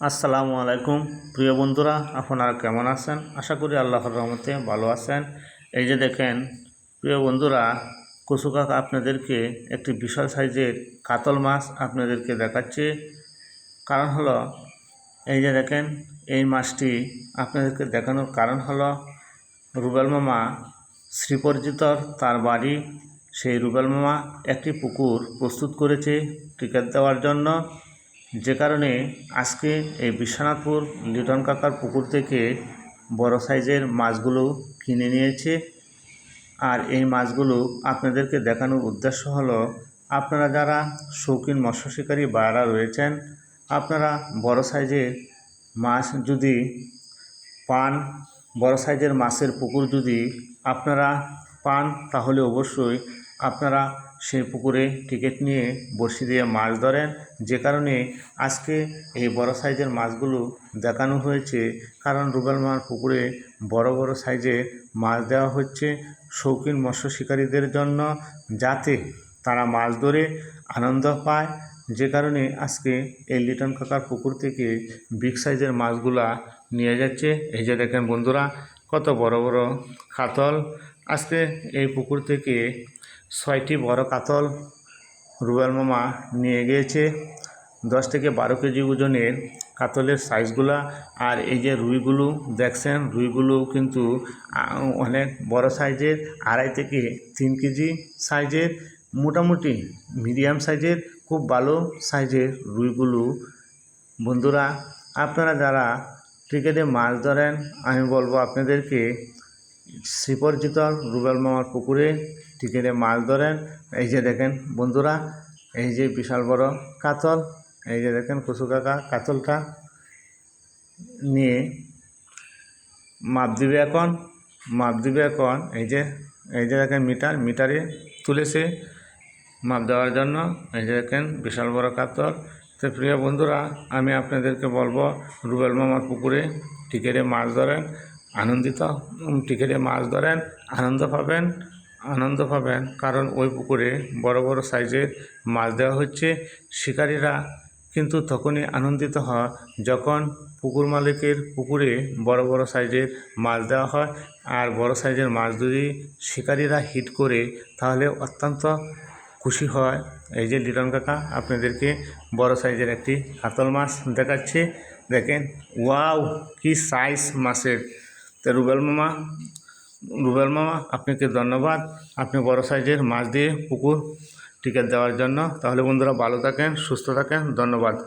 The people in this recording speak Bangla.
আসসালামু আলাইকুম। প্রিয় বন্ধুরা, আপনারা কেমন আছেন? আশা করি আল্লাহর রহমতে ভালো আছেন। এই যে দেখেন, প্রিয় বন্ধুরা, কচু কাকা আপনাদেরকে একটি বিশাল সাইজের কাতল মাছ আপনাদেরকে দেখাচ্ছে। কারণ হলো, এই যে দেখেন, এই মাছটি আপনাদেরকে দেখানোর কারণ হলো, রুবেল মামা শ্রীপরিচিতর তার বাড়ি, সেই রুবেল মামা একটি পুকুর প্রস্তুত করেছে টিকিট দেওয়ার জন্য। যে কারণে আজকে এই বিশ্বনাথপুর লিটন কাকার পুকুর থেকে বড় সাইজের মাছগুলো কিনে নিয়েছে। আর এই মাছগুলো আপনাদেরকে দেখানোর উদ্দেশ্য হলো, আপনারা যারা শৌখিন মৎস্য শিকারী বায়ারা রয়েছেন, আপনারা বড় সাইজের মাছ যদি পান, বড় সাইজের মাছের পুকুর যদি আপনারা পান, তাহলে অবশ্যই আপনারা সেই পুকুরে টিকিট নিয়ে বড়শি দিয়ে মাছ ধরেন। যে কারণে আজকে এই বড় সাইজের মাছগুলো দেখানো হয়েছে। কারণ রুবেল মার পুকুরে বড় বড় সাইজের মাছ দেওয়া হচ্ছে শৌখিন মৎস্য শিকারীদের জন্য যাতে তারা মাছ ধরে আনন্দ পায়। যে কারণে আজকে এই লিটন কাকার পুকুর থেকে বিগ সাইজের মাছগুলা নিয়ে যাচ্ছে। এই যে দেখেন বন্ধুরা, কত বড় বড় কাতল। আজকে এই পুকুর থেকে ছয়টি বড় কাতল রুবেল মামা নিয়ে গিয়েছে। দশ থেকে বারো কেজি ওজনের কাতলের সাইজগুলো আর এই যে রুইগুলো দেখছেন, রুইগুলো কিন্তু অনেক বড় সাইজের, আড়াই থেকে তিন কেজি সাইজের, মোটামুটি মিডিয়াম সাইজের, খুব ভালো সাইজের রুইগুলো। বন্ধুরা, আপনারা যারা ক্রিকেটে মাছ ধরেন, আমি বলব আপনাদেরকে শ্রীপরিচিত রুবেল মামার পুকুরে টিকেটে মাছ ধরেন। এই যে দেখেন বন্ধুরা, এই যে বিশাল বড় কাতল, এই যে দেখেন কচু কাকা কাতলটা নিয়ে মাপ দিবে এখন, মাপ দিবে এখন, এই যে এই যে দেখেন মিটার, মিটারে তুলেছে মাপ দেওয়ার জন্য। এই যে দেখেন বিশাল বড় কাতল। তো প্রিয় বন্ধুরা, আমি আপনাদেরকে বলব, রুবেল মামার পুকুরে টিকেটে মাছ ধরেন। আনন্দিত টিকেটে মাছ ধরেন, আনন্দ পাবেন আনন্দ পাবেন। কারণ ওই পুকুরে বড় বড় সাইজের মাছ দেওয়া হচ্ছে। শিকারীরা কিন্তু তখনই আনন্দিত হয় যখন পুকুর মালিকের পুকুরে বড় বড় সাইজের মাছ দেওয়া হয়। আর বড় সাইজের মাছ যদি শিকারীরা হিট করে, তাহলে অত্যন্ত খুশি হয়। এই যে লিটন কাকা, আপনাদেরকে বড় সাইজের একটি কাতল মাছ দেখাচ্ছে। দেখেন, ওয়াও, কি সাইজ মাছের! তো রুবেল মামা রুবেল মামা, আপনাকে ধন্যবাদ। আপনি বড় সাইজের মাছ দিয়ে পুকুর টিকিট দেওয়ার জন্য। তাহলে বন্ধুরা ভালো থাকেন, সুস্থ থাকেন। ধন্যবাদ।